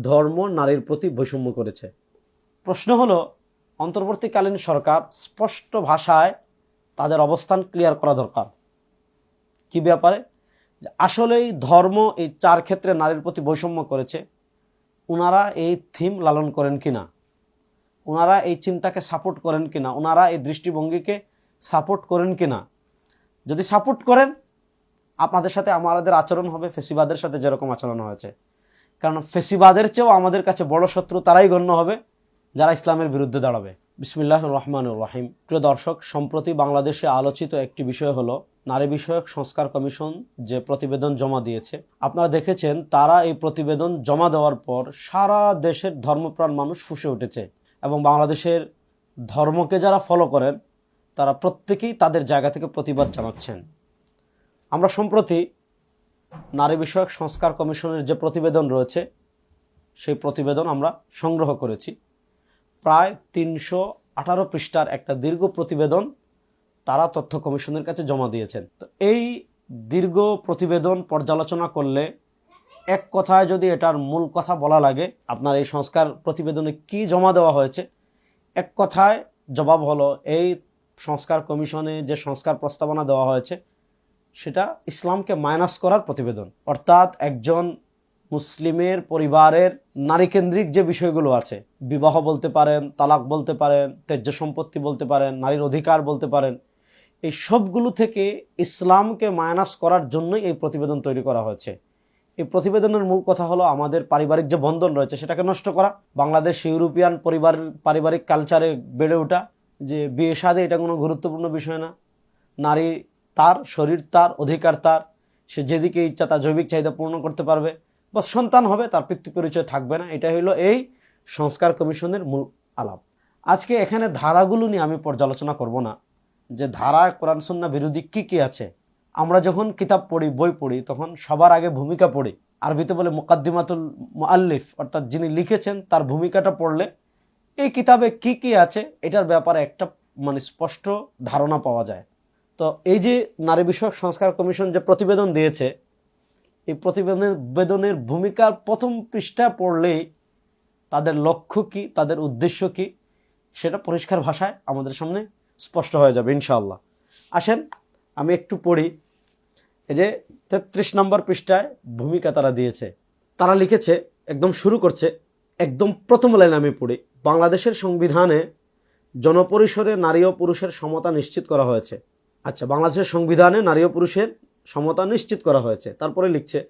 ধর্ম নারীর প্রতি বৈষম্য করেছে। প্রশ্ন হলো, অন্তর্বর্তীকালীন সরকার স্পষ্ট ভাষায় তাদের অবস্থান ক্লিয়ার করা দরকার। কি ব্যাপারে? আসলেই ধর্ম এই চার ক্ষেত্রে নারীর প্রতি বৈষম্য করেছে ওনারা এই থিম লালন করেন কিনা? ওনারা এই চিন্তাকে সাপোর্ট করেন কিনা? ওনারা এই দৃষ্টিভঙ্গিকে সাপোর্ট করেন কিনা? যদি সাপোর্ট করেন, আপনাদের সাথে আমাদের আচরণ হবে, ফেসিবাদের সাথে যেরকম আচরণ হয়েছে। কারণ ফেসিবাদের চেয়েও আমাদের কাছে বড় শত্রু তারাই গণ্য হবে, যারা ইসলামের বিরুদ্ধে দাঁড়াবে। বিসমিল্লাহ রহমান রাহিম। প্রিয় দর্শক, সম্প্রতি বাংলাদেশে আলোচিত একটি বিষয় হলো নারী বিষয়ক সংস্কার কমিশন যে প্রতিবেদন জমা দিয়েছে। আপনারা দেখেছেন, তারা এই প্রতিবেদন জমা দেওয়ার পর সারা দেশের ধর্মপ্রাণ মানুষ ফুসে উঠেছে এবং বাংলাদেশের ধর্মকে যারা ফলো করেন, তারা প্রত্যেকেই তাদের জায়গা থেকে প্রতিবাদ জানাচ্ছেন। আমরা সম্প্রতি নারী বিষয়ক সংস্কার কমিশনের যে প্রতিবেদন রয়েছে, সেই প্রতিবেদন আমরা সংগ্রহ করেছি। প্রায় তিনশো আঠারো পৃষ্ঠার একটা দীর্ঘ প্রতিবেদন তারা তথ্য কমিশনের কাছে জমা দিয়েছেন। তো এই দীর্ঘ প্রতিবেদন পর্যালোচনা করলে এক কথায় যদি এটার মূল কথা বলা লাগে, আপনার এই সংস্কার প্রতিবেদনে কি জমা দেওয়া হয়েছে? এক কথায় জবাব হলো, এই সংস্কার কমিশনে যে সংস্কার প্রস্তাবনা দেওয়া হয়েছে সেটা ইসলামকে মাইনাস করার প্রতিবেদন। অর্থাৎ একজন মুসলিমের পরিবারের নারীকেন্দ্রিক যে বিষয়গুলো আছে, বিবাহ বলতে পারেন, তালাক বলতে পারেন, ত্যায্য সম্পত্তি বলতে পারেন, নারীর অধিকার বলতে পারেন, এই সবগুলো থেকে ইসলামকে মাইনাস করার জন্যই এই প্রতিবেদন তৈরি করা হয়েছে। এই প্রতিবেদনের মূল কথা হলো আমাদের পারিবারিক যে বন্ধন রয়েছে, সেটাকে নষ্ট করা। বাংলাদেশ ইউরোপিয়ান পরিবার, পারিবারিক কালচারে বেড়ে ওঠা, যে বিয়ে সাদে এটা কোনো গুরুত্বপূর্ণ বিষয় না। নারী তার শরীর, তার অধিকার, তার, সে যেদিকে ইচ্ছা তার জৈবিক চাহিদা পূর্ণ করতে পারবে বা সন্তান হবে তার পিতৃ পরিচয় থাকবে না। এটা হলো এই সংস্কার কমিশনের মূল আলাপ। আজকে এখানে ধারাগুলো নিয়ে আমি পর্যালোচনা করব না। যে ধারা, কোরআন সন্না বিরোধী কী কী আছে? আমরা যখন কিতাব পড়ি, বই পড়ি, তখন সবার আগে ভূমিকা পড়ি। আরবিতে বলে মোকাদ্দিমাতুল মুআল্লিফ, অর্থাৎ যিনি লিখেছেন তার ভূমিকাটা পড়লে এই কিতাবে কি কি আছে? এটার ব্যাপারে একটা মানে স্পষ্ট ধারণা পাওয়া যায়। তো এই যে নারী বিষয়ক সংস্কার কমিশন যে প্রতিবেদন দিয়েছে, এই প্রতিবেদনের ভূমিকার প্রথম পৃষ্ঠা পড়লেই তাদের লক্ষ্য কি, তাদের উদ্দেশ্য কি, সেটা পরিষ্কার ভাষায় আমাদের সামনে স্পষ্ট হয়ে যাবে, ইনশাআল্লাহ। আসেন, আমি একটু পড়ি। এই যে তেত্রিশ নম্বর পৃষ্ঠায় ভূমিকা তারা দিয়েছে। তারা লিখেছে, একদম শুরু করছে, একদম প্রথম লাইন আমি পড়ি। বাংলাদেশের সংবিধানে জনপরিসরে নারী ও পুরুষের সমতা নিশ্চিত করা হয়েছে। আচ্ছা বাংলাদেশের সংবিধানে নারী ও পুরুষের সমতা নিশ্চিত করা হয়েছে, তারপরে লিখছে,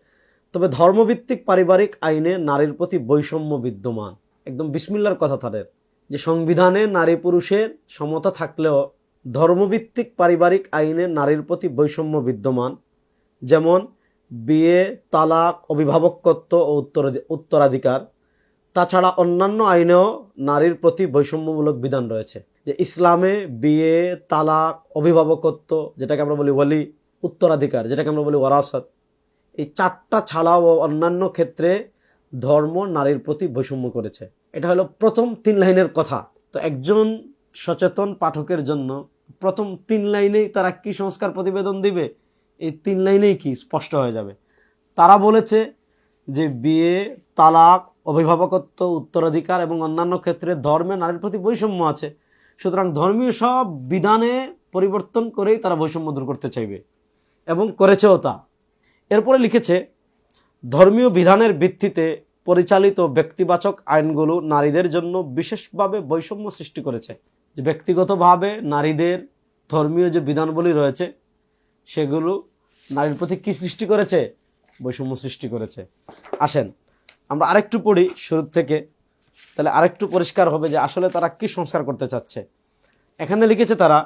তবে ধর্মভিত্তিক পারিবারিক আইনে নারীর প্রতি বৈষম্য বিদ্যমান। একদম বিসমিল্লার কথা তাদের, যে সংবিধানে নারী পুরুষের সমতা থাকলেও ধর্মভিত্তিক পারিবারিক আইনে নারীর প্রতি বৈষম্য বিদ্যমান, যেমন বিয়ে, তালাক, অভিভাবকত্ব ও উত্তরাধি- উত্তরাধিকার। তাছাড়া অন্যান্য আইনেও নারীর প্রতি বৈষম্যমূলক বিধান রয়েছে। যে ইসলামে বিয়ে, তালাক, অভিভাবকত্ব, যেটাকে আমরা বলি ওয়ালি, উত্তরাধিকার, যেটাকে আমরা বলি ওয়ারাসত, এই চারটা ছাড়াও অন্যান্য ক্ষেত্রে ধর্ম নারীর প্রতি বৈষম্য করেছে। এটা হলো প্রথম তিন লাইনের কথা। তো একজন সচেতন পাঠকের জন্য প্রথম তিন লাইনেই তারা কি সংস্কার প্রতিবেদন দিবে? এই তিন লাইনেই কি স্পষ্ট হয়ে যাবে। তারা বলেছে যে বিয়ে, তালাক অভিভাবকত্ব, উত্তরাধিকার এবং অন্যান্য ক্ষেত্রে ধর্মে নারীর প্রতি বৈষম্য আছে। সুতরাং ধর্মীয় সব বিধানে পরিবর্তন করেই তারা বৈষম্য দূর করতে চাইবে। এবং করেছেও তা। এরপরে লিখেছে, ধর্মীয় বিধানের ভিত্তিতে পরিচালিত ব্যক্তিবাচক আইনগুলো নারীদের জন্য বিশেষভাবে বৈষম্য সৃষ্টি করেছে। যে ব্যক্তিগতভাবে নারীদের ধর্মীয় যে বিধানগুলি রয়েছে, সেগুলো নারীর প্রতি কী সৃষ্টি করেছে? বৈষম্য সৃষ্টি করেছে। আসেন আমরা আরেকটু পড়ি শুরু থেকে। তাহলে আরেকটু পরিষ্কার হবে যে আসলে তারা কি সংস্কার করতে চাচ্ছে। এখানে লিখেছে তারা,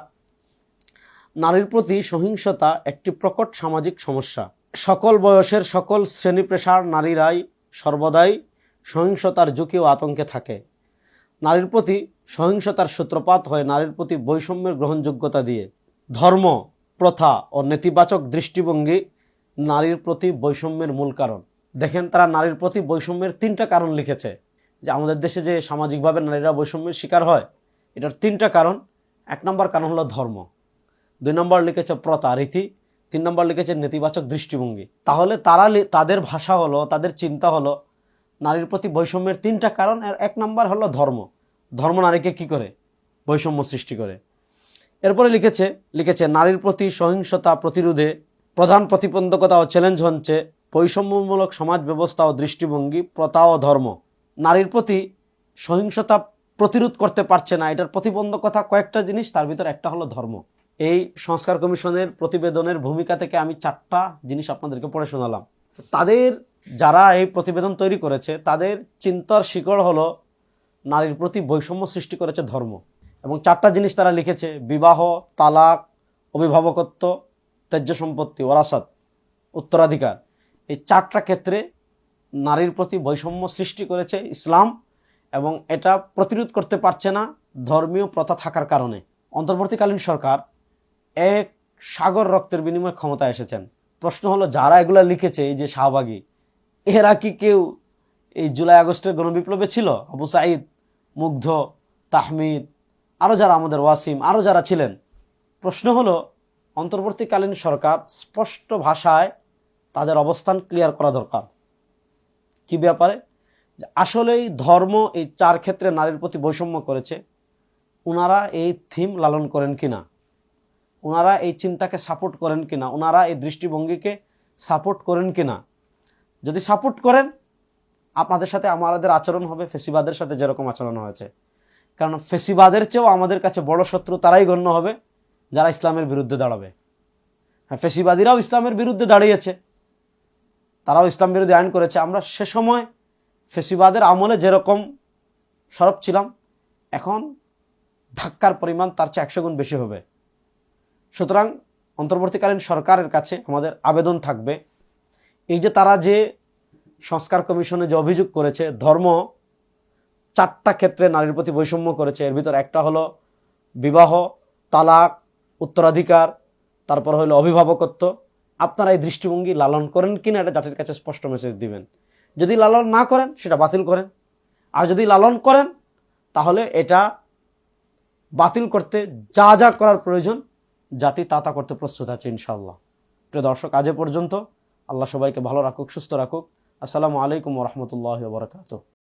নারীর প্রতি সহিংসতা একটি প্রকট সামাজিক সমস্যা। সকল বয়সের সকল শ্রেণি পেশার নারীরাই সর্বদাই সহিংসতার ঝুঁকি ও আতঙ্কে থাকে। নারীর প্রতি সহিংসতার সূত্রপাত হয় নারীর প্রতি বৈষম্যের গ্রহণযোগ্যতা দিয়ে। ধর্ম, প্রথা ও নেতিবাচক দৃষ্টিভঙ্গি নারীর প্রতি বৈষম্যের মূল কারণ। দেখেন তারা নারীর প্রতি বৈষম্যের তিনটা কারণ লিখেছে। যে আমাদের দেশে যে সামাজিকভাবে নারীরা বৈষম্যের শিকার হয়, এটার তিনটা কারণ। এক নম্বর কারণ হলো ধর্ম। দুই নম্বর লিখেছে প্রতা রীতি তিন নম্বর লিখেছে নেতিবাচক দৃষ্টিভঙ্গি। তাহলে তারা তাদের ভাষা হলো, তাদের চিন্তা হলো, নারীর প্রতি বৈষম্যের তিনটা কারণ, আর এক নম্বর হলো ধর্ম। ধর্ম নারীকে কি করে? বৈষম্য সৃষ্টি করে। এরপরে লিখেছে লিখেছে, নারীর প্রতি সহিংসতা প্রতিরোধে প্রধান প্রতিবন্ধকতা ও চ্যালেঞ্জ হচ্ছে বৈষম্যমূলক সমাজ ব্যবস্থা ও দৃষ্টিভঙ্গি, প্রথা ও ধর্ম নারীর প্রতি সহিংসতা প্রতিরোধ করতে পারছে না। এটার প্রতিবন্ধকতা কয়েকটা জিনিস, তার ভিতর একটা হলো ধর্ম। এই সংস্কার কমিশনের প্রতিবেদনের ভূমিকা থেকে আমি চারটা জিনিস আপনাদেরকে পড়ে শোনালাম। তাদের যারা এই প্রতিবেদন তৈরি করেছে, তাদের চিন্তার শিকড় হলো নারীর প্রতি বৈষম্য সৃষ্টি করেছে ধর্ম। এবং চারটা জিনিস তারা লিখেছে, বিবাহ, তালাক, অভিভাবকত্ব ত্যায্য সম্পত্তি, ওরাসত, উত্তরাধিকার। এই চারটা ক্ষেত্রে নারীর প্রতি বৈষম্য সৃষ্টি করেছে ইসলাম এবং এটা প্রতিরোধ করতে পারছে না ধর্মীয় প্রথা থাকার কারণে। অন্তর্বর্তীকালীন সরকার এক সাগর রক্তের বিনিময়ে ক্ষমতায় এসেছেন। প্রশ্ন হলো, যারা এগুলা লিখেছে, এই যে শাহবাগী, এরা কি কেউ এই জুলাই আগস্টের গণবিপ্লবে ছিল? আবু সাঈদ, মুগ্ধ, তাহমিদ আরও যারা আমাদের ওয়াসিম আরও যারা ছিলেন। প্রশ্ন হলো, অন্তর্বর্তীকালীন সরকার স্পষ্ট ভাষায় তাদের অবস্থান ক্লিয়ার করা দরকার। কি ব্যাপারে? আসলেই ধর্ম এই চার ক্ষেত্রে নারীর প্রতি বৈষম্য করেছে ওনারা এই থিম লালন করেন কিনা? ওনারা এই চিন্তাকে সাপোর্ট করেন কিনা? ওনারা এই দৃষ্টিভঙ্গিকে সাপোর্ট করেন কিনা? যদি সাপোর্ট করেন, আপনাদের সাথে আমাদের আচরণ হবে, ফেসিবাদের সাথে যেরকম আচরণ হয়েছে। কারণ ফেসিবাদের চেয়েও আমাদের কাছে বড় শত্রু তারাই গণ্য হবে, যারা ইসলামের বিরুদ্ধে দাঁড়াবে। হ্যাঁ ফেসিবাদীরাও ইসলামের বিরুদ্ধে দাঁড়িয়েছে। তারাও ইসলাম বিরোধী আইন করেছে। আমরা সে সময় ফেসিবাদের আমলে যেরকম সরব ছিলাম, এখন ধাক্কার পরিমাণ তার চেয়ে একশো গুণ বেশি হবে। সুতরাং অন্তর্বর্তীকালীন সরকারের কাছে আমাদের আবেদন থাকবে। এই যে তারা যে সংস্কার কমিশনে যে অভিযোগ করেছে, ধর্ম চারটা ক্ষেত্রে নারীর প্রতি বৈষম্য করেছে। এর ভিতর একটা হলো বিবাহ, তালাক, উত্তরাধিকার, তারপর হলো অভিভাবকত্ব। আপনারা এই দৃষ্টিভঙ্গি লালন করেন কিনা এটা জাতির কাছে স্পষ্ট মেসেজ দিবেন। যদি লালন না করেন, সেটা বাতিল করেন। আর যদি লালন করেন, তাহলে এটা বাতিল করতে যা যা করার প্রয়োজন, জাতি তা তা করতে প্রস্তুত আছে ইনশাল্লাহ প্রিয় দর্শক, আজ পর্যন্ত আল্লাহ সবাইকে ভালো রাখুক, সুস্থ রাখুক। আসসালামু আলাইকুম রহমতুল্লাহ বরকাত